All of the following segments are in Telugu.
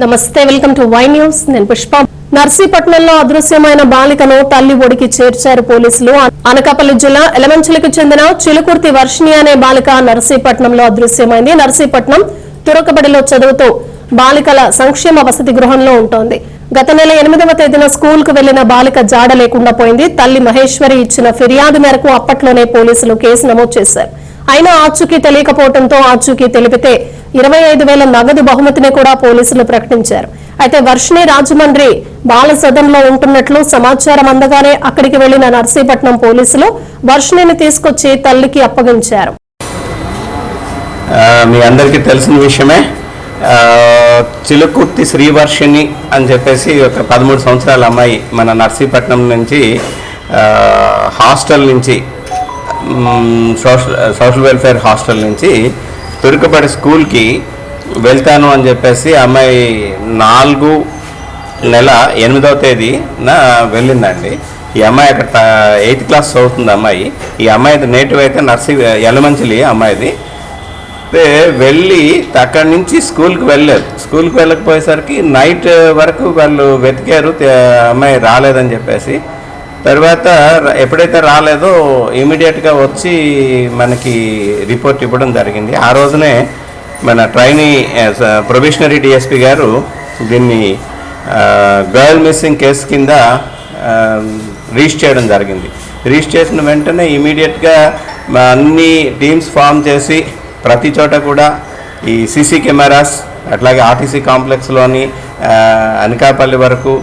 నమస్తే వెల్కమ్ టు వై న్యూస్. నేను పుష్ప. నర్సీపట్నంలో అదృశ్యమైన బాలికను తల్లి ఒడికి చేర్చారు పోలీసులు. అనకాపల్లి జిల్లా ఎలమంచిలకు చెందిన చిలుకుర్తి వర్షిణి అనే బాలిక నర్సీపట్నంలో అదృశ్యమైంది. నర్సీపట్నం తురకబడిలో చదువుతూ బాలికల సంక్షేమ వసతి గృహంలో ఉంటోంది. గత నెల ఎనిమిదవ తేదీన స్కూల్కు వెళ్ళిన బాలిక జాడ లేకుండా పోయింది. తల్లి మహేశ్వరి ఇచ్చిన ఫిర్యాదు మేరకు అప్పట్లోనే పోలీసులు కేసు నమోదు చేశారు. అయినా ఆచూకీ తెలియకపోవడంతో ఆచూకీ తెలిపితే ఇరవై ఐదు వేల నగదు బహుమతిని కూడా పోలీసులు ప్రకటించారు. అయితే వర్షిణి రాజమండ్రి బాల సదన్లో ఉంటున్నట్లు సమాచారం అందగానే అక్కడికి వెళ్ళిన నర్సీపట్నం పోలీసులు వర్షిణిని తీసుకొచ్చి తల్లికి అప్పగించారు. మీ అందరికీ తెలిసిన విషయమే చిలుకుర్తి శ్రీవర్షిణి అని చెప్పేసి ఒక పదమూడు సంవత్సరాల అమ్మాయి మన నర్సీపట్నం నుంచి హాస్టల్ నుంచి సోషల్ సోషల్ వెల్ఫేర్ హాస్టల్ నుంచి తురుకపడి స్కూల్కి వెళ్తాను అని చెప్పేసి అమ్మాయి నాలుగు నెల ఎనిమిదవ తేదీన వెళ్ళిందండి. ఈ అమ్మాయి అక్కడ ఎయిత్ క్లాస్ చదువుతుంది అమ్మాయి. ఈ అమ్మాయి నేటివ్ అయితే నర్సీ ఎలమంచిలి అమ్మాయిది. వెళ్ళి అక్కడి నుంచి స్కూల్కి వెళ్ళలేదు స్కూల్కి వెళ్ళకపోయేసరికి నైట్ వరకు వాళ్ళు వెతికారు అమ్మాయి రాలేదని చెప్పేసి తర్వాత ఎప్పుడైతే రాలేదో ఇమీడియట్గా వచ్చి మనకి రిపోర్ట్ ఇవ్వడం జరిగింది. ఆ రోజునే మన ట్రైనీ ప్రొబిషనరీ డిఎస్పి గారు దీన్ని గర్ల్ మిస్సింగ్ కేసు కింద రీచ్ చేయడం జరిగింది. రీచ్ చేసిన వెంటనే ఇమీడియట్గా అన్ని టీమ్స్ ఫామ్ చేసి ప్రతి చోట కూడా ఈ సీసీ కెమెరాస్ అట్లాగే ఆర్టీసీ కాంప్లెక్స్లోని అనకాపల్లి వరకు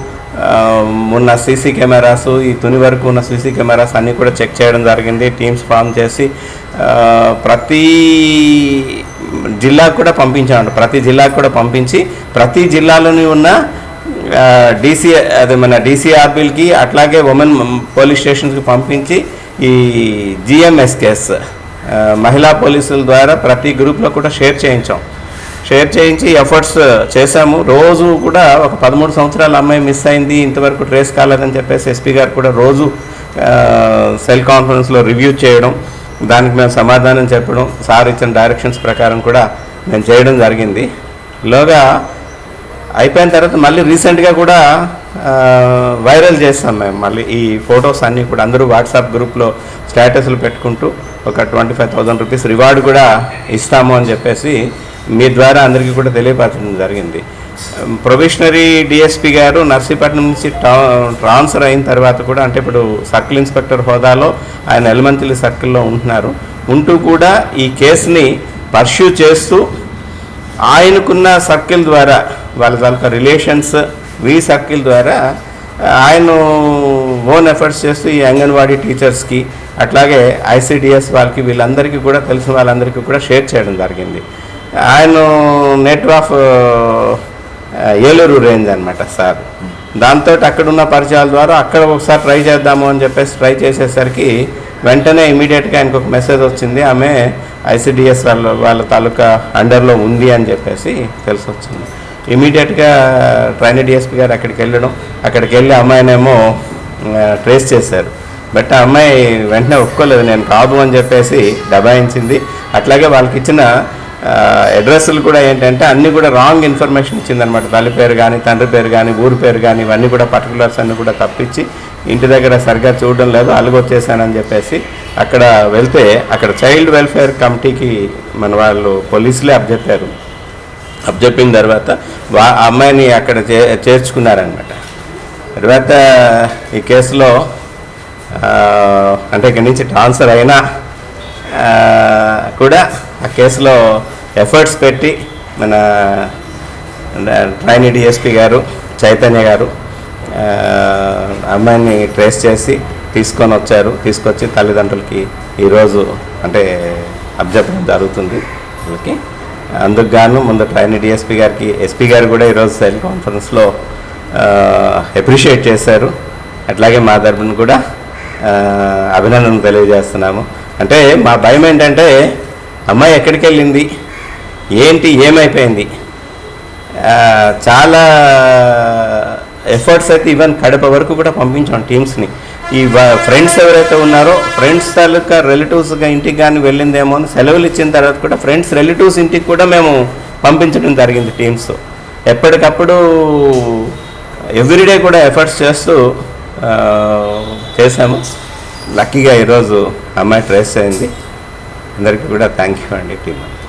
ఉన్న సీసీ కెమెరాస్ ఈ తుని వరకు ఉన్న సీసీ కెమెరాస్ అన్నీ కూడా చెక్ చేయడం జరిగింది. టీమ్స్ ఫామ్ చేసి ప్రతి జిల్లాకు కూడా పంపించామంట. ప్రతి జిల్లాకు కూడా పంపించి ప్రతి జిల్లాలోని ఉన్న డీసీ అదే మన డీసీఆర్బీలకి అట్లాగే ఉమెన్ పోలీస్ స్టేషన్స్కి పంపించి ఈ జిఎంఎస్ కేస్ మహిళా పోలీసుల ద్వారా ప్రతి గ్రూప్లో కూడా షేర్ చేయించాం. షేర్ చేయించి ఎఫర్ట్స్ uh, చేశాము. రోజు కూడా ఒక పదమూడు సంవత్సరాల అమ్మాయి మిస్ అయింది ఇంతవరకు ట్రేస్ కాలేదని చెప్పేసి ఎస్పీ గారు కూడా రోజు uh, సెల్ కాన్ఫరెన్స్లో రివ్యూ చేయడం దానికి మేము సమాధానం చెప్పడం సార్ ఇచ్చిన డైరెక్షన్స్ ప్రకారం కూడా మేము చేయడం జరిగింది. లోగా అయిపోయిన తర్వాత మళ్ళీ రీసెంట్గా కూడా వైరల్ చేస్తాం మేము. మళ్ళీ ఈ ఫొటోస్ అన్నీ కూడా అందరూ వాట్సాప్ గ్రూప్లో స్టేటస్లు పెట్టుకుంటూ ఒక twenty five thousand rupees reward కూడా ఇస్తాము అని చెప్పేసి మీ ద్వారా అందరికీ కూడా తెలియపరచడం జరిగింది. ప్రొబిషనరీ డిఎస్పి గారు నర్సీపట్నం నుంచి ట్రా- ట్రాన్స్ఫర్ అయిన తర్వాత కూడా అంటే ఇప్పుడు సర్కిల్ ఇన్స్పెక్టర్ హోదాలో ఆయన ఎలమంతిలి సర్కిల్లో ఉంటున్నారు. ఉంటూ కూడా ఈ కేసుని పర్ష్యూ చేస్తూ ఆయనకున్న సర్కిల్ ద్వారా వాళ్ళ తాలూకా రిలేషన్స్ వి సర్కిల్ ద్వారా ఆయన ఓన్ ఎఫర్ట్స్ చేస్తూ ఈ అంగన్వాడీ టీచర్స్కి అట్లాగే ఐసిడిఎస్ వాళ్ళకి వీళ్ళందరికీ కూడా తెలిసిన వాళ్ళందరికీ కూడా షేర్ చేయడం జరిగింది. ఆయన నెట్ ఆఫ్ ఏలూరు రేంజ్ అనమాట సార్. దాంతో అక్కడున్న పరిచయాల ద్వారా అక్కడ ఒకసారి ట్రై చేద్దాము అని చెప్పేసి ట్రై చేసేసరికి వెంటనే ఇమీడియట్గా ఆయనకు ఒక మెసేజ్ వచ్చింది. ఆమె ఐసిడిఎస్ వాళ్ళ వాళ్ళ తాలూకా అండర్లో ఉంది అని చెప్పేసి తెలిసి వచ్చింది ఇమీడియట్గా ట్రైనీ డిఎస్పీ గారు అక్కడికి వెళ్ళడం అక్కడికి వెళ్ళి అమ్మాయినేమో ట్రేస్ చేశారు. బట్ ఆ అమ్మాయి వెంటనే ఒప్పుకోలేదు నేను కాదు అని చెప్పేసి దబాయించింది. అట్లాగే వాళ్ళకి ఇచ్చిన అడ్రస్లు కూడా ఏంటంటే అన్నీ కూడా రాంగ్ ఇన్ఫర్మేషన్ ఇచ్చిందనమాట తల్లి పేరు కానీ తండ్రి పేరు కానీ ఊరి పేరు కానీ ఇవన్నీ కూడా పర్టికులర్స్ అన్నీ కూడా తప్పించి ఇంటి దగ్గర సరిగ్గా చూడడం లేదు అలుగొచ్చేసానని చెప్పేసి అక్కడ వెళ్తే అక్కడ చైల్డ్ వెల్ఫేర్ కమిటీకి మన వాళ్ళు పోలీసులే అప్పచెప్పారు. అప్పచెప్పిన తర్వాత వా అమ్మాయిని అక్కడ చే చేర్చుకున్నారనమాట తర్వాత ఈ కేసులో అంటే ఇక్కడి నుంచి ట్రాన్స్ఫర్ అయినా కూడా ఆ కేసులో ఎఫర్ట్స్ పెట్టి మన ట్రైనీ డిఎస్పి గారు చైతన్య గారు అమ్మాయిని ట్రేస్ చేసి తీసుకొని వచ్చారు. తీసుకొచ్చి తల్లిదండ్రులకి ఈరోజు అంటే అబ్జెప్పడం జరుగుతుంది. వాళ్ళకి అందుకు గాను ముందు ట్రైనీ డిఎస్పీ గారికి ఎస్పీ గారు కూడా ఈరోజు సెల్ కాన్ఫరెన్స్లో అప్రిషియేట్ చేశారు. అట్లాగే మా తరపున కూడా అభినందనలు తెలియజేస్తున్నాము. అంటే మా భయం ఏంటంటే అమ్మాయి ఎక్కడికి వెళ్ళింది ఏంటి? ఏమైపోయింది? చాలా ఎఫర్ట్స్ అయితే ఈవెన్ కడప వరకు కూడా పంపించాం టీమ్స్ని. ఈ ఫ్రెండ్స్ ఎవరైతే ఉన్నారో ఫ్రెండ్స్ తాలూకా రిలేటివ్స్గా ఇంటికి కానీ వెళ్ళిందేమో అని సెలవులు ఇచ్చిన తర్వాత కూడా ఫ్రెండ్స్ రిలేటివ్స్ ఇంటికి కూడా మేము పంపించడం జరిగింది టీమ్స్ ఎప్పటికప్పుడు ఎవ్రీడే కూడా ఎఫర్ట్స్ చేస్తూ చేశాము. లక్కీగా ఈరోజు అమ్మాయి ట్రేస్ అయింది. అందరికీ కూడా థ్యాంక్ యూ అండి టీమ్